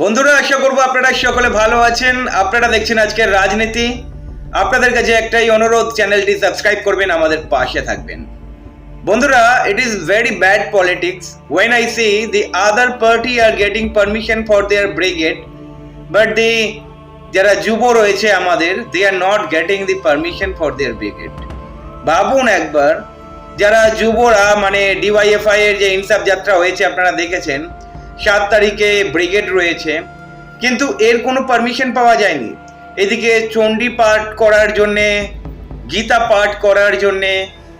বন্ধুরা, আশা করব আপনারা সকলে ভালো আছেন। আপনারা দেখছেন আজকের রাজনীতি। আপনাদের কাছে একটাই অনুরোধ, চ্যানেলটি সাবস্ক্রাইব করবেন, আমাদের পাশে থাকবেন। বন্ধুরা it is very bad politics when I see the other party are getting permission for their brigade but the যারা যুব রয়েছে আমাদের they are not getting the permission for their brigade ভাবুন একবার, যারা যুবরা মানে ডিওয়াইএফআই এর যে ইনসাফ যাত্রা হয়েছে, আপনারা দেখেছেন সাত তারিখে ব্রিগেড রয়েছে, কিন্তু এর কোনো পারমিশন পাওয়া যায়নি। এদিকে চণ্ডী পাঠ করার জন্যে, গীতা পাঠ করার জন্যে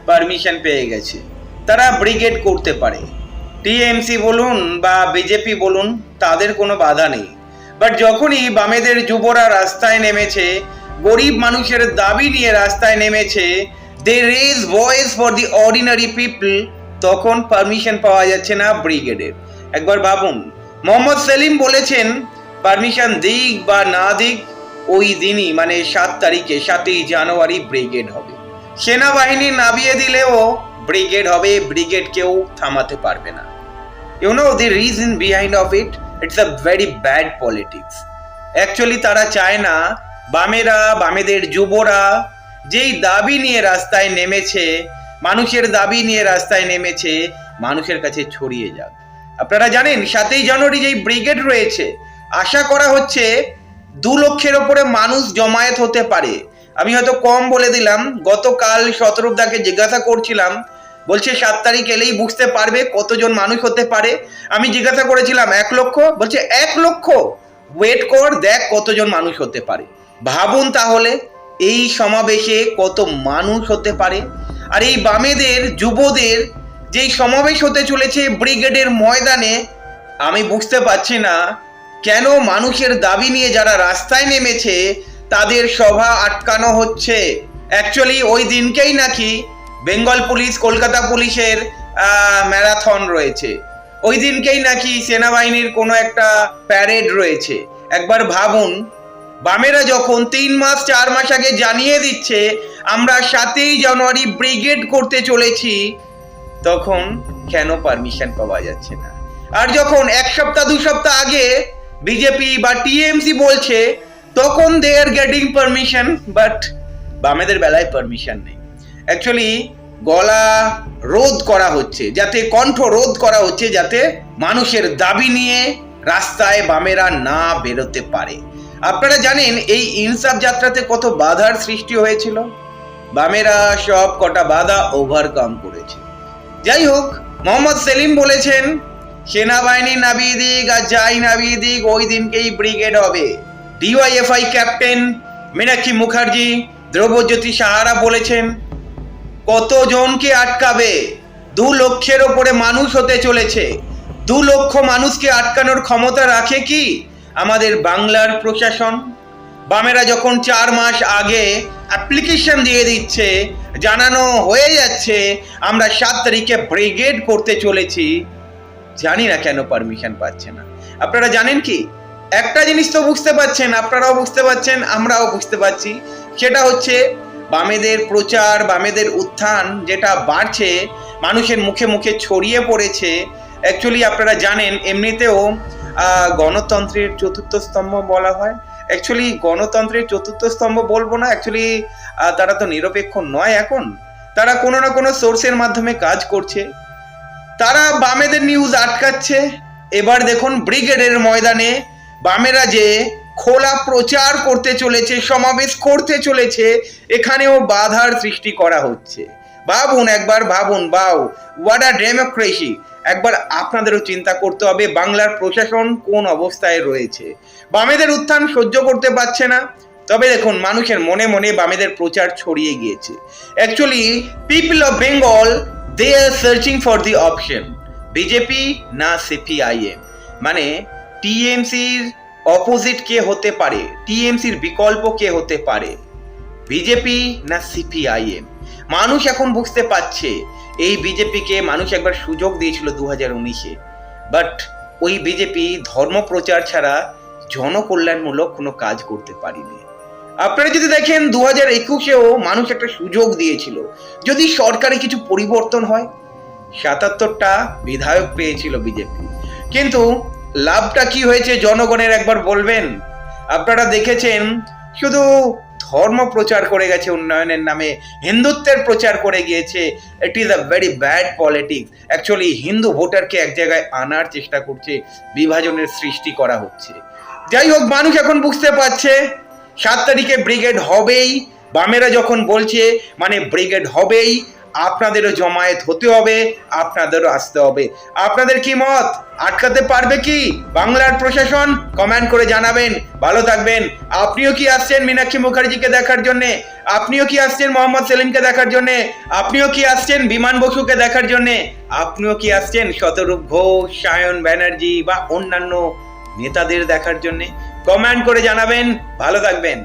পারমিশন পেয়ে গেছে। তারা ব্রিগেড করতে পারে। টিএমসি বলুন বা বিজেপি বলুন, তাদের কোনো বাধা নেই। বাট যখনই বামেদের যুবরা রাস্তায় নেমেছে, গরিব মানুষের দাবি নিয়ে রাস্তায় নেমেছে they raise voice for the ordinary people তখন পারমিশন পাওয়া যাচ্ছে না ব্রিগেডের। একবার ভাবুন। মোহাম্মদ সেলিম বলেছেন, পারমিশন দিক বা না দিক, ওই দিনই মানে সাত তারিখে, সাতই জানুয়ারি ব্রিগেড হবে। সেনাবাহিনী নামিয়ে দিলেও ব্রিগেড হবে, ব্রিগেড কেউ থামাতে পারবে না। You know the reason behind of it it's a very bad politics actually তারা চায় না, বামেরা, বামেদের যুবরা, যেই দাবি নিয়ে রাস্তায় নেমেছে, মানুষের দাবি নিয়ে রাস্তায় নেমেছে, মানুষের কাছে ছড়িয়ে যাক। আপনারা জানেন, সাতই জানুয়ারি যেই ব্রিগেড রয়েছে, আশা করা হচ্ছে দু লক্ষের ওপরে মানুষ জমায়েত হতে পারে। আমি হয়তো কম বলে দিলাম, গতকাল শতরূপদাকে জিজ্ঞাসা করছিলাম, বলছে সাত তারিখ এলেই বুঝতে পারবে কতজন মানুষ হতে পারে। আমি জিজ্ঞাসা করেছিলাম, এক লক্ষ? বলছে, এক লক্ষ? ওয়েট কর, দেখ কতজন মানুষ হতে পারে। ভাবুন তাহলে, এই সমাবেশে কত মানুষ হতে পারে। আর এই বামেদের, যুবদের যেই সমাবেশ হতে চলেছে ব্রিগেডের ময়দানে, আমি বুঝতে পারছি না কেন মানুষের দাবি নিয়ে যারা রাস্তায় নেমেছে, তাদের সভা আটকানো হচ্ছে। অ্যাকচুয়ালি ওই দিনকেই নাকি বেঙ্গল পুলিশ, কলকাতা পুলিশের ম্যারাথন রয়েছে। ওই দিনকেই নাকি সেনাবাহিনীর কোনো একটা প্যারেড রয়েছে। একবার ভাবুন, বামেরা যখন তিন মাস, চার মাস আগে জানিয়ে দিচ্ছে, আমরা সাতই জানুয়ারি ব্রিগেড করতে চলেছি তখন কেন পারমিশন পাওয়া যাচ্ছে না? আর যখন এক সপ্তাহ, দু সপ্তাহ আগে বিজেপি বা টিএমসি বলছে, তখন they are getting permission but বামেদের বেলায় পারমিশন নেই। অ্যাকচুয়ালি গলা রোধ করা হচ্ছে, যাতে কণ্ঠ রোধ করা হচ্ছে, যাতে মানুষের দাবি নিয়ে রাস্তায় বামেরা না বেরোতে পারে। আপনারা জানেন, এই ইনসাফ যাত্রাতে কত বাধার সৃষ্টি হয়েছিল? বামেরা সব কটা বাধা ওভারকাম করেছে। যাই হোক মোহাম্মদ সেলিম বলেছেন, সেনাবাহিনী নামিয়ে দিক আর যাই নামিয়ে দিক, ওই দিনকেই ব্রিগেড হবে। ডিওয়াইএফআই ক্যাপ্টেন মীনাক্ষী মুখার্জি, দ্রব্যজ্যোতি সাহারা বলেছেন, কতজনকে আটকাবে? দু লক্ষের ওপরে মানুষ হতে চলেছে। দু লক্ষ মানুষকে আটকানোর ক্ষমতা রাখে কি আমাদের বাংলার প্রশাসন? বামেরা যখন চার মাস আগে অ্যাপ্লিকেশন দিয়ে দিচ্ছে জানানো হয়ে যাচ্ছে। আমরা সাত তারিখে ব্রিগেড করতে চলেছি। জানি না কেন পারমিশন পাচ্ছে না। আপনারা জানেন কি? একটা জিনিস তো বুঝতে পারছেন আপনারাও বুঝতে পারছেন আমরাও বুঝতে পারছি। সেটা হচ্ছে বামেদের প্রচার, বামেদের উত্থান যেটা বাড়ছে, মানুষের মুখে মুখে ছড়িয়ে পড়েছে। অ্যাকচুয়ালি আপনারা জানেন, এমনিতেও গণতন্ত্রের চতুর্থ স্তম্ভ বলা হয়। অ্যাকচুয়ালি গণতন্ত্রের চতুর্থ স্তম্ভ বলব না। অ্যাকচুয়ালি তারা তো নিরপেক্ষ নয় এখন। তারা কোনো না কোনো সোর্সের মাধ্যমে কাজ করছে। তারা বামেদের নিউজ আটকাচ্ছে। এবার দেখুন ব্রিগেডের ময়দানে বামেরা যে খোলা প্রচার করতে চলেছে, সমাবেশ করতে চলেছে, এখানেও বাধার সৃষ্টি করা হচ্ছে। ভাবুন একবার, ভাবুন বাউ হোয়াট আর ডেমোক্রেসি একবার আপনাদেরও চিন্তা করতে হবে, বাংলার প্রশাসন কোন অবস্থায় রয়েছে। বামেদের উত্থান সহ্য করতে পারছে না। তবে দেখুন, মানুষের মনে মনে বামেদের প্রচার ছড়িয়ে গিয়েছে। Actually people of Bengal they are searching for the option BJP না সিপিআইএম মানে টিএমসির অপোজিট কে হতে পারে? টিএমসির বিকল্প কে হতে পারে? বিজেপি না সিপিআইএম মানুষ এখন বুঝতে পারছে। এই বিজেপিকে মানুষ একবার সুযোগ দিয়েছিল দু হাজার উনিশে। বাট ওই বিজেপি ধর্ম প্রচার ছাড়া জনকল্যাণমূলক কোনো কাজ করতে পারিনি। আপনারা যদি দেখেন দু হাজার একুশেও মানুষ একটা সুযোগ দিয়েছিল। যদি সরকারে কিছু পরিবর্তন হয়, সাতাত্তরটা বিধায়ক পেয়েছিল বিজেপি। কিন্তু লাভটা কি হয়েছে, জনগণের একবার বলবেন? আপনারা দেখেছেন, শুধু ধর্ম প্রচার করে গেছে উন্নয়নের নামে, হিন্দুত্বের প্রচার করে গিয়েছে। It is a very bad politics actually Hindu ভোটারকে এক জায়গায় আনার চেষ্টা করছে, বিভাজনের সৃষ্টি করা হচ্ছে। যাই হোক, মানুষ এখন বুঝতে পারছে, সাত তারিখে ব্রিগেড হবেই। বামেরা যখন বলছে মানে ব্রিগেড হবেই, আপনাদেরও জমায়েত হতে হবে, আপনাদেরও আসতে হবে। আপনাদের কি মত? আটকাতে পারবে কি? বাংলার প্রশাসন কমেন্ট করে জানাবেন। ভালো থাকবেন। আপনিও কি আসছেন মীনাক্ষী মুখার্জিকে দেখার জন্য? আপনিও কি আসছেন মোহাম্মদ সেলিমকে দেখার জন্য? আপনিও কি আসছেন বিমান বসুকে দেখার জন্য? আপনিও কি আসছেন শতরূপ ঘোষ, সায়ন ব্যানার্জি বা অন্যান্য নেতাদের দেখার জন্য? কমেন্ট করে জানাবেন। ভালো থাকবেন।